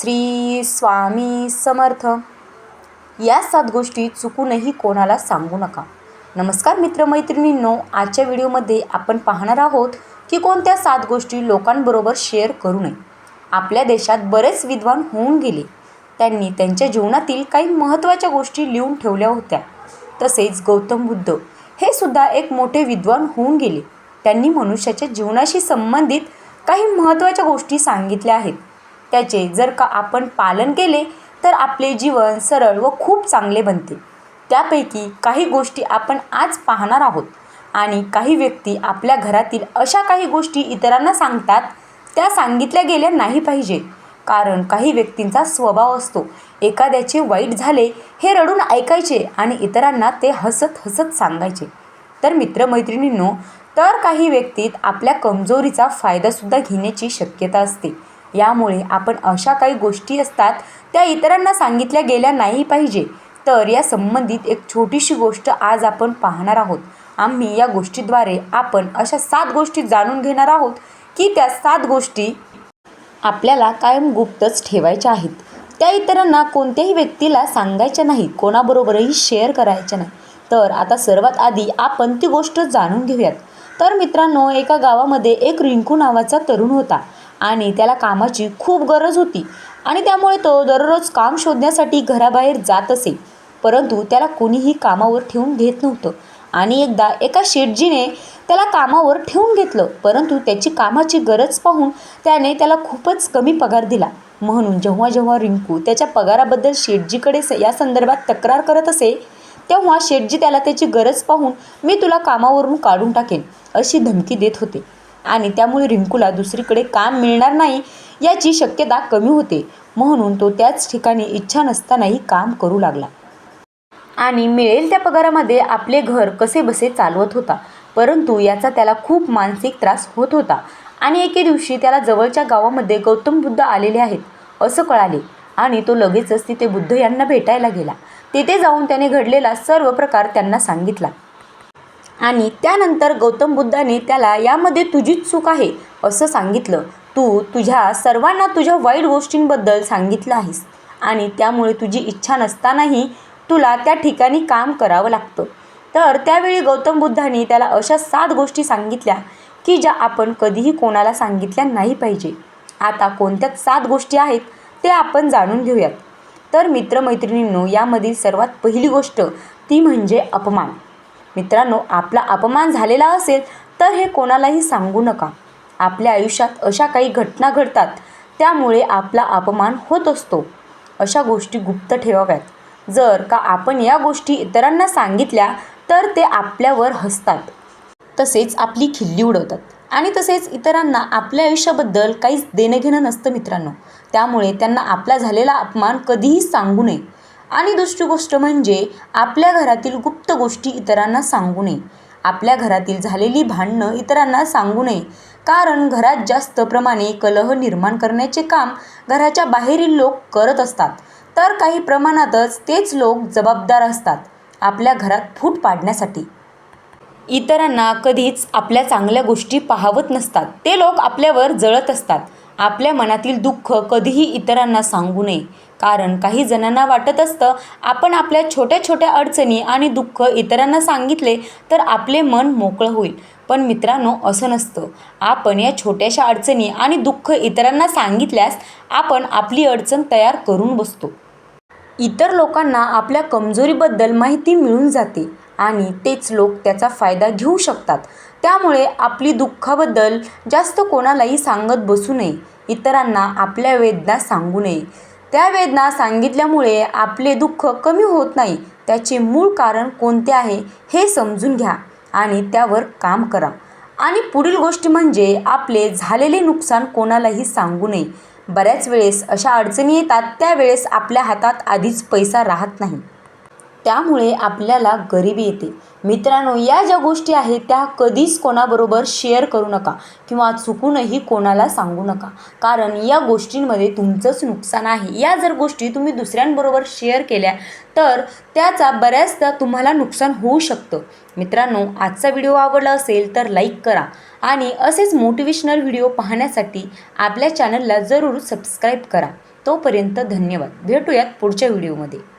श्री स्वामी समर्थ. या सात गोष्टी चुकूनही कोणाला सांगू नका. नमस्कार मित्रमैत्रिणींनो आजच्या व्हिडिओमध्ये आपण पाहणार आहोत की कोणत्या सात गोष्टी लोकांबरोबर शेअर करू नये. आपल्या देशात बरेच विद्वान होऊन गेले. त्यांनी त्यांच्या जीवनातील काही महत्त्वाच्या गोष्टी लिहून ठेवल्या होत्या. तसेच गौतम बुद्ध हे सुद्धा एक मोठे विद्वान होऊन गेले. त्यांनी मनुष्याच्या जीवनाशी संबंधित काही महत्त्वाच्या गोष्टी सांगितल्या आहेत. त्याचे जर का आपण पालन केले तर आपले जीवन सरळ व खूप चांगले बनते. त्यापैकी काही गोष्टी आपण आज पाहणार आहोत आणि काही व्यक्ती आपल्या घरातील अशा काही गोष्टी इतरांना सांगतात त्या सांगितल्या गेल्या नाही पाहिजे. कारण काही व्यक्तींचा स्वभाव असतो एखाद्याचे वाईट झाले हे रडून ऐकायचे आणि इतरांना ते हसत हसत सांगायचे. तर मित्रमैत्रिणींनो तर काही व्यक्तीत आपल्या कमजोरीचा फायदासुद्धा घेण्याची शक्यता असते. यामुळे आपण अशा काही गोष्टी असतात त्या इतरांना सांगितल्या गेल्या नाही पाहिजे. तर या संबंधित एक छोटीशी गोष्ट आज आपण पाहणार आहोत. आम्ही या गोष्टीद्वारे आपण अशा सात गोष्टी जाणून घेणार आहोत की त्या सात गोष्टी आपल्याला कायम गुप्तच ठेवायच्या आहेत. त्या इतरांना कोणत्याही व्यक्तीला सांगायच्या नाही कोणाबरोबरही शेअर करायच्या नाही. तर आता सर्वात आधी आपण ती गोष्ट जाणून घेऊयात. तर मित्रांनो एका गावामध्ये एक रिंकू नावाचा तरुण होता. आणि त्याला कामाची खूप गरज होती. आणि त्यामुळे तो दररोज काम शोधण्यासाठी घराबाहेर जात असे. परंतु त्याला कोणीही कामावर ठेवून घेत नव्हतं. आणि एकदा एका शेठजीने त्याला कामावर ठेवून घेतलं. परंतु त्याची कामाची गरज पाहून त्याने त्याला खूपच कमी पगार दिला. म्हणून जेव्हा जेव्हा रिंकू त्याच्या पगाराबद्दल शेठजीकडे स- या संदर्भात तक्रार करत असे तेव्हा शेठजी त्याला त्याची गरज पाहून मी तुला कामावरून काढून टाकेन अशी धमकी देत होते. आणि त्यामुळे रिंकूला दुसरीकडे काम मिळणार नाही याची शक्यता कमी होते. म्हणून तो त्याच ठिकाणी इच्छा नसतानाही काम करू लागला. आणि मिळेल त्या पगारामध्ये आपले घर कसे बसे चालवत होता. परंतु याचा त्याला खूप मानसिक त्रास होत होता. आणि एके दिवशी त्याला जवळच्या गावामध्ये गौतम बुद्ध आलेले आहेत असं कळाले. आणि तो लगेचच तिथे बुद्ध यांना भेटायला गेला. तिथे जाऊन त्याने घडलेला सर्व प्रकार त्यांना सांगितला. आणि त्यानंतर गौतम बुद्धाने त्याला यामध्ये तुझीच चूक आहे असं सांगितलं. तू तुझ्या सर्वांना तुझ्या वाईट गोष्टींबद्दल सांगितलं आहेस आणि त्यामुळे तुझी इच्छा नसतानाही तुला त्या ठिकाणी काम करावं लागतं. तर त्यावेळी गौतम बुद्धाने त्याला अशा सात गोष्टी सांगितल्या की ज्या आपण कधीही कोणाला सांगितल्या नाही पाहिजे. आता कोणत्या सात गोष्टी आहेत ते आपण जाणून घेऊयात. तर मित्रमैत्रिणींनो यामधील सर्वात पहिली गोष्ट ती म्हणजे अपमान. मित्रांनो आपला अपमान झालेला असेल तर हे कोणालाही सांगू नका. आपल्या आयुष्यात अशा काही घटना घडतात त्यामुळे आपला अपमान होत असतो. अशा गोष्टी गुप्त ठेवाव्यात. जर का आपण या गोष्टी इतरांना सांगितल्या तर ते आपल्यावर हसतात. तसेच आपली खिल्ली उडवतात. आणि तसेच इतरांना आपल्या आयुष्याबद्दल काहीच देणं घेणं नसतं मित्रांनो. त्यामुळे त्यांना आपला झालेला अपमान कधीही सांगू नये. आणि दुसरी गोष्ट म्हणजे आपल्या घरातील गुप्त गोष्टी इतरांना सांगू नये. आपल्या घरातील झालेली भांडणं इतरांना सांगू नये. कारण घरात जास्त प्रमाणे कलह निर्माण करण्याचे काम घराच्या बाहेरील लोक करत असतात. तर काही प्रमाणातच तेच लोक जबाबदार असतात. आपल्या घरात फूट पाडण्यासाठी. इतरांना कधीच आपल्या चांगल्या गोष्टी पाहवत नसतात. ते लोक आपल्यावर जळत असतात. आपल्या मनातील दुःख कधीही इतरांना सांगू नये. कारण काही जणांना वाटत असतं आपण आपल्या छोट्या छोट्या अडचणी आणि दुःख इतरांना सांगितले तर आपले मन मोकळं होईल. पण मित्रांनो असं नसतं. आपण या छोट्याशा अडचणी आणि दुःख इतरांना सांगितल्यास आपण आपली अडचण तयार करून बसतो. इतर लोकांना आपल्या कमजोरीबद्दल माहिती मिळून जाते आणि तेच लोक त्याचा फायदा घेऊ शकतात. त्यामुळे आपली दुःखाबद्दल जास्त कोणालाही सांगत बसू नये. इतरांना आपल्या वेदना सांगू नये. त्या वेदना सांगितल्यामुळे आपले दुःख कमी होत नाही. त्याचे मूळ कारण कोणते आहे हे समजून घ्या आणि त्यावर काम करा. आणि पुढील गोष्ट म्हणजे आपले झालेले नुकसान कोणालाही सांगू नये. बऱ्याच वेळेस अशा अडचणी येतात त्यावेळेस आपल्या हातात आधीच पैसा राहत नाही. त्यामुळे आपल्याला गरिबी येते. मित्रांनो या ज्या गोष्टी आहेत त्या कधीच कोणाबरोबर शेअर करू नका किंवा चुकूनही कोणाला सांगू नका. कारण या गोष्टींमध्ये तुमचंच नुकसान आहे. या जर गोष्टी तुम्ही दुसऱ्यांबरोबर शेअर केल्या तर त्याचा बऱ्याचदा तुम्हाला नुकसान होऊ शकतं. मित्रांनो आजचा व्हिडिओ आवडला असेल तर लाईक करा आणि असेच मोटिवेशनल व्हिडिओ पाहण्यासाठी आपल्या चॅनलला जरूर सबस्क्राईब करा. तोपर्यंत धन्यवाद. भेटूयात पुढच्या व्हिडिओमध्ये.